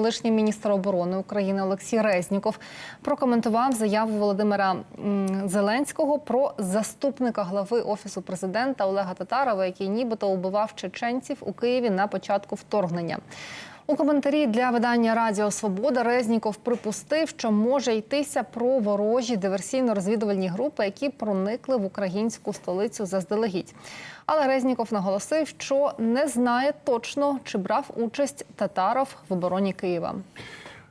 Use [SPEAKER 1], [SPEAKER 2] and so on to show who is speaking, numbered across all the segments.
[SPEAKER 1] колишній міністр оборони України Олексій Резніков прокоментував заяву Володимира Зеленського про заступника глави офісу президента Олега Татарова, який нібито убивав чеченців у Києві на початку вторгнення. У коментарі для видання Радіо Свобода Резніков припустив, що може йтися про ворожі диверсійно-розвідувальні групи, які проникли в українську столицю заздалегідь. Але Резніков наголосив, що не знає точно, чи брав участь Татаров в обороні Києва.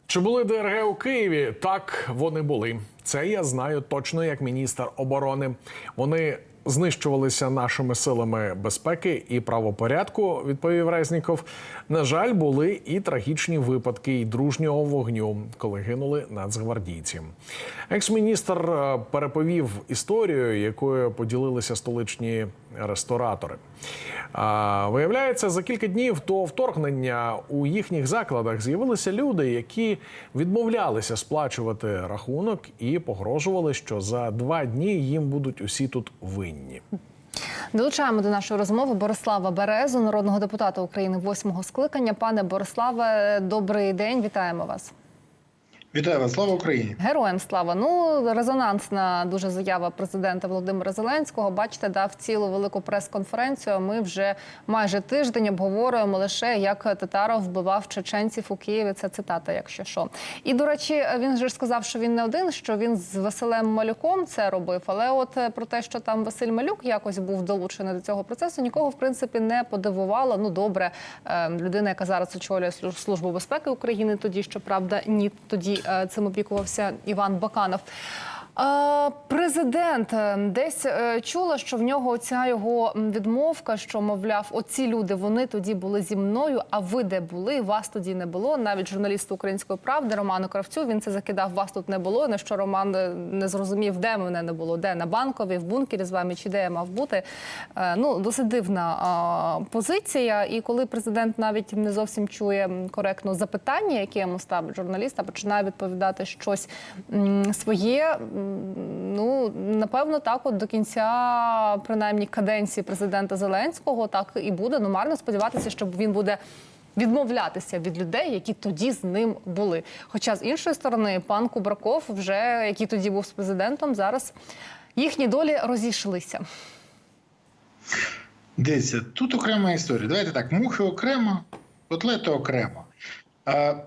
[SPEAKER 2] Чи були ДРГ у Києві? Так, вони були. Це я знаю точно як міністр оборони. Вони знищувалися нашими силами безпеки і правопорядку. Відповів Резніков. На жаль, були і трагічні випадки і дружнього вогню, коли гинули нацгвардійці. Екс-міністр е, переповів історію, якою поділилися столичні ресторатори. А, виявляється, за кілька днів до вторгнення у їхніх закладах з'явилися люди, які відмовлялися сплачувати рахунок і погрожували, що за два дні їм будуть усі тут винні.
[SPEAKER 1] Долучаємо до нашої розмови Борислава Березу, народного депутата України восьмого скликання. Пане Бориславе, добрий день. Вітаємо вас.
[SPEAKER 3] Вітаю вас, слава Україні!
[SPEAKER 1] Героям слава. Ну резонансна дуже заява президента Володимира Зеленського. Бачите, дав цілу велику прес-конференцію. Ми вже майже тиждень обговорюємо лише як Татаров вбивав чеченців у Києві. Це цитата, якщо що. І до речі, він же сказав, що він не один, що він з Василем Малюком це робив. Але от е, про те, що там Василь Малюк якось був долучений до цього процесу, нікого в принципі не подивувало. Ну добре, е, людина, яка зараз очолює службу безпеки України, тоді щоправда, ні тоді цим опікувався Іван Баканов. Президент е, десь е, чула, що в нього ця його відмовка, що мовляв, оці люди вони тоді були зі мною. А ви де були? Вас тоді не було. Навіть журналісту української правди Роману Кравцю він це закидав. Вас тут не було. На що Роман е, не зрозумів, де мене не було, де на банковій, в бункері з вами, чи де я мав бути. Ну досить дивна позиція. І коли президент навіть не зовсім чує коректно запитання, яке йому ставить журналіст, починає відповідати щось своє. Ну напевно, так от до кінця принаймні каденції президента Зеленського так і буде. Ну марно сподіватися, що він буде. Відмовлятися від людей, які тоді з ним були. Хоча з іншої сторони, пан Кубраков, вже який тоді був з президентом, зараз їхні долі розійшлися.
[SPEAKER 3] Дивіться, тут окрема історія. Давайте так: мухи окремо, котлети окремо.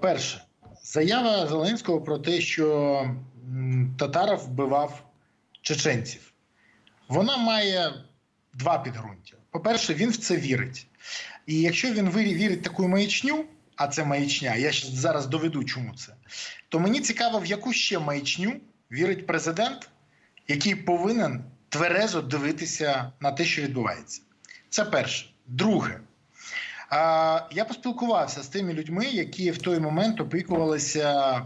[SPEAKER 3] Перше, заява Зеленського про те, що Татаров вбивав чеченців. Вона має два підґрунтя. По-перше, він в це вірить. І якщо він вірить таку маячню, а це маячня, я зараз доведу, чому це, то мені цікаво, в яку ще маячню вірить президент, який повинен тверезо дивитися на те, що відбувається. Це перше. Друге, я поспілкувався з тими людьми, які в той момент опікувалися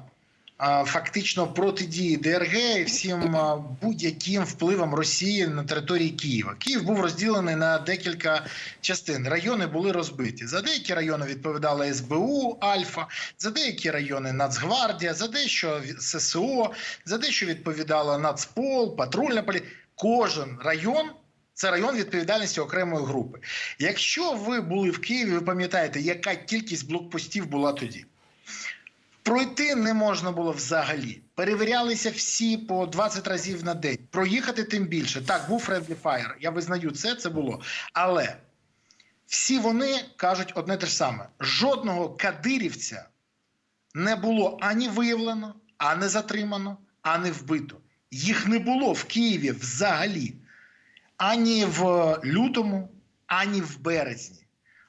[SPEAKER 3] фактично протидії ДРГ і всім будь-яким впливом Росії на території Києва. Київ був розділений на декілька частин. Райони були розбиті. За деякі райони відповідала СБУ, Альфа, за деякі райони Нацгвардія, за дещо ССО, за дещо відповідала Нацпол, патрульна поліція. Кожен район це район відповідальності окремої групи. Якщо ви були в Києві, ви пам'ятаєте, яка кількість блокпостів була тоді. Пройти не можна було взагалі. Перевірялися всі по 20 разів на день. Проїхати тим більше. Так, був Friendly Fire, Я визнаю це, це було. Але всі вони кажуть одне те ж саме: жодного кадирівця не було ані виявлено, ані затримано, ані вбито. Їх не було в Києві взагалі ані в лютому, ані в березні.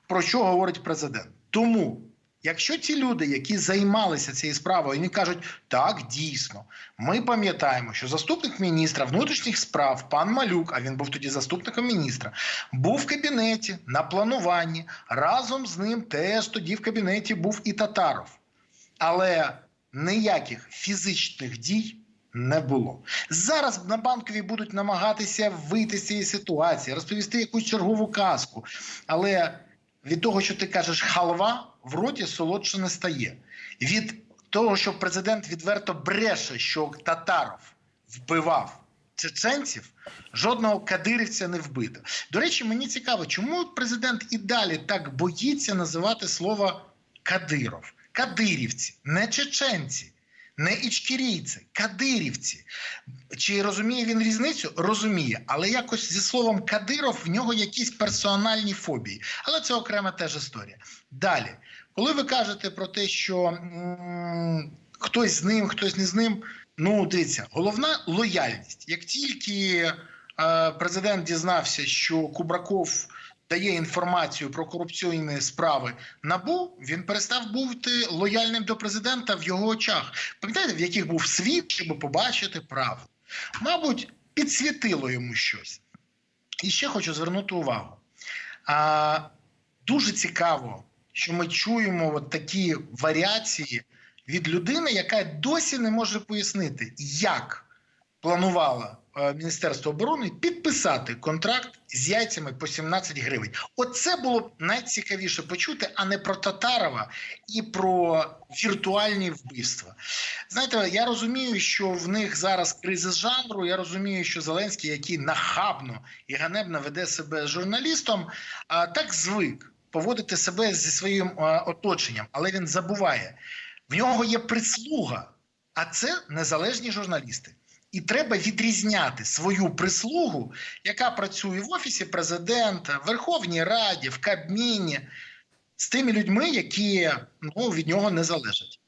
[SPEAKER 3] Про що говорить президент? Тому, якщо ті люди, які займалися цією справою, вони кажуть, так, дійсно, ми пам'ятаємо, що заступник міністра внутрішніх справ, пан Малюк, а він був тоді заступником міністра, був в кабінеті на плануванні. Разом з ним теж тоді в кабінеті був і Татаров. Але ніяких фізичних дій не було. Зараз на банковій будуть намагатися вийти з цієї ситуації, розповісти якусь чергову казку. Але від того, що ти кажеш халва, в роті солодше не стає. Від того, що президент відверто бреше, що Татаров вбивав чеченців, жодного кадирівця не вбито. До речі, мені цікаво, чому президент і далі так боїться називати слово Кадиров. кадирівці, не чеченці, не ічкірійці, кадирівці. Чи розуміє він різницю? Розуміє, але якось зі словом Кадиров в нього якісь персональні фобії. Але це окрема теж історія. Далі, коли ви кажете про те, що м, хтось з ним, хтось не з ним. Ну, дивіться, головна лояльність. Як тільки е, президент дізнався, що Кубраков дає інформацію про корупційні справи набу, він перестав бути лояльним до президента в його очах. Пам'ятаєте, в яких був світ, щоб побачити правду? Мабуть, підсвітило йому щось. І ще хочу звернути увагу. А, дуже цікаво, що ми чуємо от такі варіації від людини, яка досі не може пояснити, як планувала е, Міністерство оборони підписати контракт з яйцями по 17 гривень. Оце було б найцікавіше почути, а не про Татарова і про віртуальні вбивства. Знаєте, я розумію, що в них зараз кризис жанру. Я розумію, що Зеленський, який нахабно і ганебно веде себе журналістом, так звик поводити себе зі своїм оточенням, але він забуває. В нього є прислуга, а це незалежні журналісти. І треба відрізняти свою прислугу, яка працює в офісі президента, в Верховній Раді, в Кабміні, з тими людьми, які ну, від нього не залежать.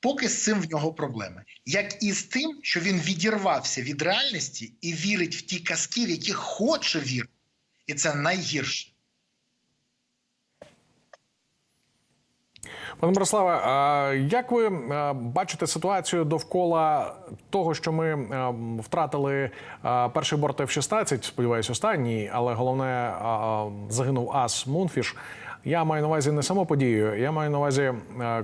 [SPEAKER 3] Поки з цим в нього проблеми, як і з тим, що він відірвався від реальності і вірить в ті казки, в які хоче вірити, і це найгірше.
[SPEAKER 2] Пане Мирославе, як ви е, бачите ситуацію довкола того, що ми е, втратили е, перший борт F-16, сподіваюсь, останній, але головне загинув ас Мунфіш. Я маю на увазі не саму подію, я маю на увазі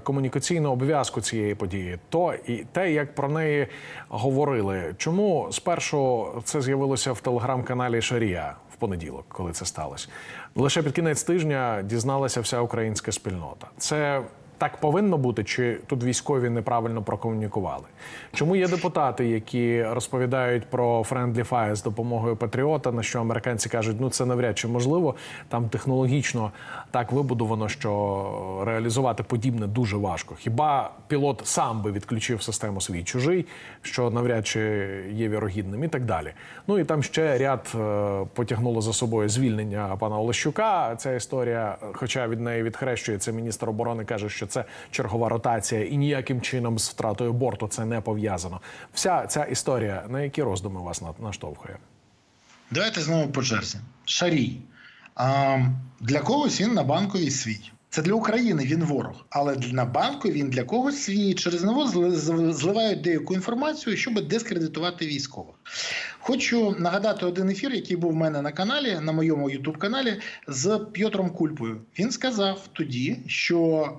[SPEAKER 2] комунікаційну обв'язку цієї події. То і те, як про неї говорили. Чому спершу це з'явилося в телеграм-каналі Шарія в понеділок, коли це сталося? Лише під кінець тижня дізналася вся українська спільнота. Це так повинно бути, чи тут військові неправильно прокомунікували? Чому є депутати, які розповідають про Friendly Fire з допомогою Патріота, на що американці кажуть, ну це навряд чи можливо, там технологічно так вибудовано, що реалізувати подібне дуже важко. Хіба пілот сам би відключив систему свій чужий, що навряд чи є вірогідним, і так далі. Ну і там ще ряд е, потягнуло за собою звільнення пана Олещука. Ця історія, хоча від неї відхрещується міністр оборони, каже, що це чергова ротація, і ніяким чином з втратою борту це не пов'язано. Вся ця історія на які роздуми вас наштовхує?
[SPEAKER 3] Давайте знову по черзі. Шарій. А, для когось він на банковій свій. Це для України він ворог, але на банку він для когось свій. Через нього зли- зли- зливають деяку інформацію, щоб дискредитувати військових. Хочу нагадати один ефір, який був в мене на каналі, на моєму Ютуб-каналі, з П'єтром Кульпою. Він сказав тоді, що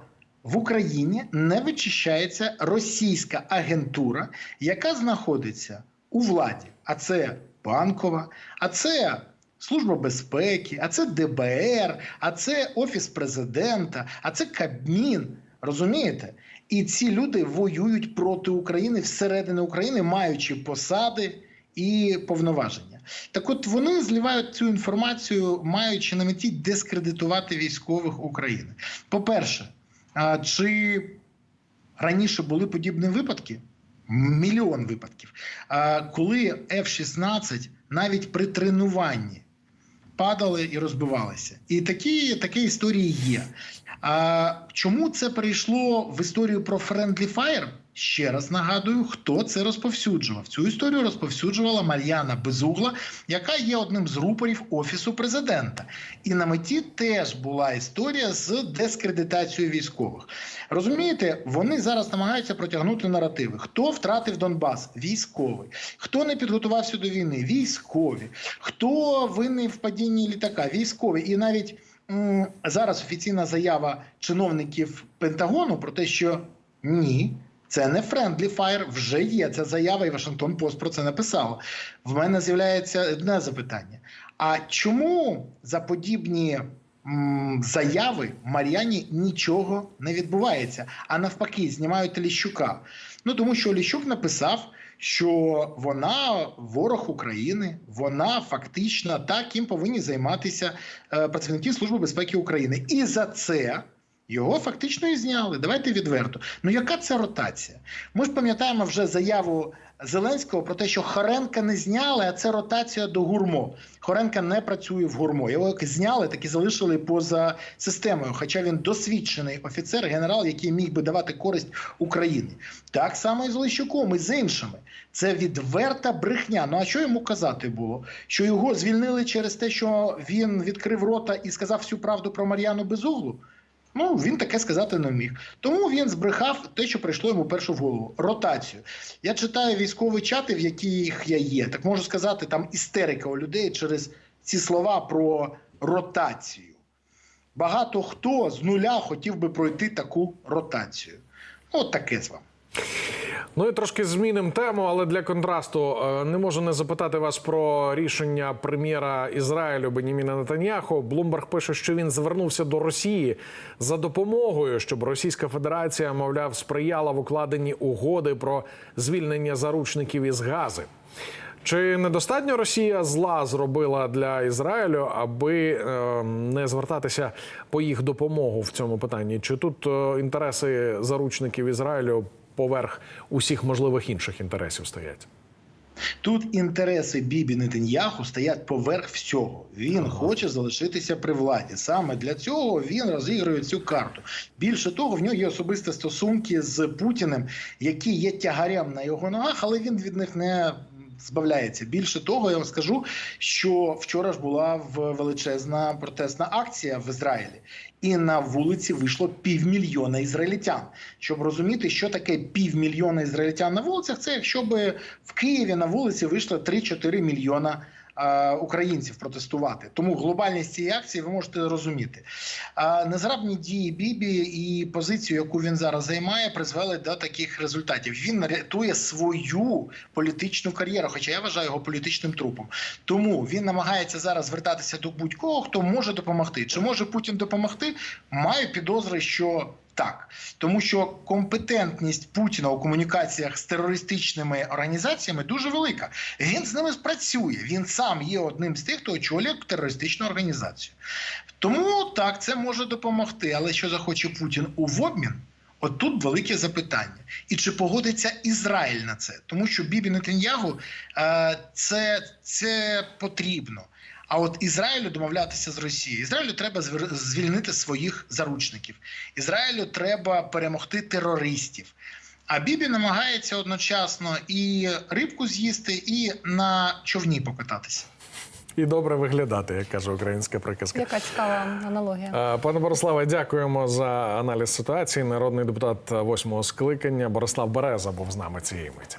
[SPEAKER 3] в Україні не вичищається російська агентура, яка знаходиться у владі. А це банкова, а це Служба безпеки, а це ДБР, а це Офіс президента, а це Кабмін. Розумієте? І ці люди воюють проти України всередині України, маючи посади і повноваження. Так от вони зливають цю інформацію, маючи на меті дискредитувати військових України. По-перше, а чи раніше були подібні випадки? Мільйон випадків. Коли F-16 навіть при тренуванні падали і розбивалися. І такі, такі історії є. Чому це перейшло в історію про Friendly Fire? Ще раз нагадую, хто це розповсюджував. Цю історію розповсюджувала Мар'яна Безугла, яка є одним з рупорів офісу президента. І на меті теж була історія з дискредитацією військових. Розумієте, вони зараз намагаються протягнути наративи. Хто втратив Донбас? Військовий. Хто не підготувався до війни? Військові. Хто винний в падінні літака? Військові. І навіть зараз офіційна заява чиновників Пентагону про те, що ні. Це не friendly fire, вже є ця заява, і Вашингтон Пост про це написав. В мене з'являється одне запитання: а чому за подібні м, заяви Мар'яні нічого не відбувається? А навпаки, знімають Ліщука? Ну тому що Ліщук написав, що вона ворог України, вона фактично так їм повинні займатися е, працівники Служби безпеки України, і за це. Його фактично і зняли. Давайте відверто. Ну яка це ротація? Ми ж пам'ятаємо вже заяву Зеленського про те, що Хоренка не зняли, а це ротація до гурмо. Хоренка не працює в гурмо. Його як зняли, так і залишили поза системою. Хоча він досвідчений офіцер, генерал, який міг би давати користь Україні. Так само і з Лещуком, і з іншими. Це відверта брехня. Ну а що йому казати було? Що його звільнили через те, що він відкрив рота і сказав всю правду про Мар'яну Безуглу? Ну, він таке сказати не міг. Тому він збрехав те, що прийшло йому першу в голову ротацію. Я читаю військові чати, в яких я є. Так можу сказати, там істерика у людей через ці слова про ротацію. Багато хто з нуля хотів би пройти таку ротацію. Ну, От таке з вами.
[SPEAKER 2] Ну і трошки змінимо тему, але для контрасту е, не можу не запитати вас про рішення прем'єра Ізраїлю Беніміна Нетаньяху. Блумберг пише, що він звернувся до Росії за допомогою, щоб Російська Федерація, мовляв, сприяла в укладенні угоди про звільнення заручників із Гази. Чи недостатньо Росія зла зробила для Ізраїлю, аби е, не звертатися по їх допомогу в цьому питанні? Чи тут е, інтереси заручників Ізраїлю поверх усіх можливих інших інтересів стоять?
[SPEAKER 3] Тут інтереси Бібі Нетаньяху стоять поверх всього. Він хоче залишитися при владі. Саме для цього він розігрує цю карту. Більше того, в нього є особисті стосунки з Путіним, які є тягарем на його ногах, але він від них не. Збавляється більше того, я вам скажу, що вчора ж була величезна протестна акція в Ізраїлі, і на вулиці вийшло півмільйона ізраїльтян. Щоб розуміти, що таке півмільйона ізраїльтян на вулицях, це якщо би в Києві на вулиці вийшло 3-4 мільйона українців протестувати. Тому глобальність цієї акції ви можете розуміти. Незграбні дії Бібі і позицію, яку він зараз займає, призвели до таких результатів. Він рятує свою політичну кар'єру, хоча я вважаю його політичним трупом. Тому він намагається зараз звертатися до будь-кого, хто може допомогти. Чи може Путін допомогти? Маю підозри, що. Так, тому що компетентність Путіна у комунікаціях з терористичними організаціями дуже велика. Він з ними спрацює. Він сам є одним з тих, хто очолює терористичну організацію. Тому так, це може допомогти. Але що захоче Путін у обмін? От тут велике запитання. І чи погодиться Ізраїль на це? Тому що Бібі Нетаньягу е, це, це потрібно. А от Ізраїлю домовлятися з Росією. Ізраїлю треба звільнити своїх заручників. Ізраїлю треба перемогти терористів. А Бібі намагається одночасно і рибку з'їсти, і на човні покататися.
[SPEAKER 2] І добре виглядати, як каже українська приказка.
[SPEAKER 1] Яка цікава аналогія.
[SPEAKER 2] Пане Бориславе, дякуємо за аналіз ситуації. Народний депутат восьмого скликання Борислав Береза був з нами цієї миті.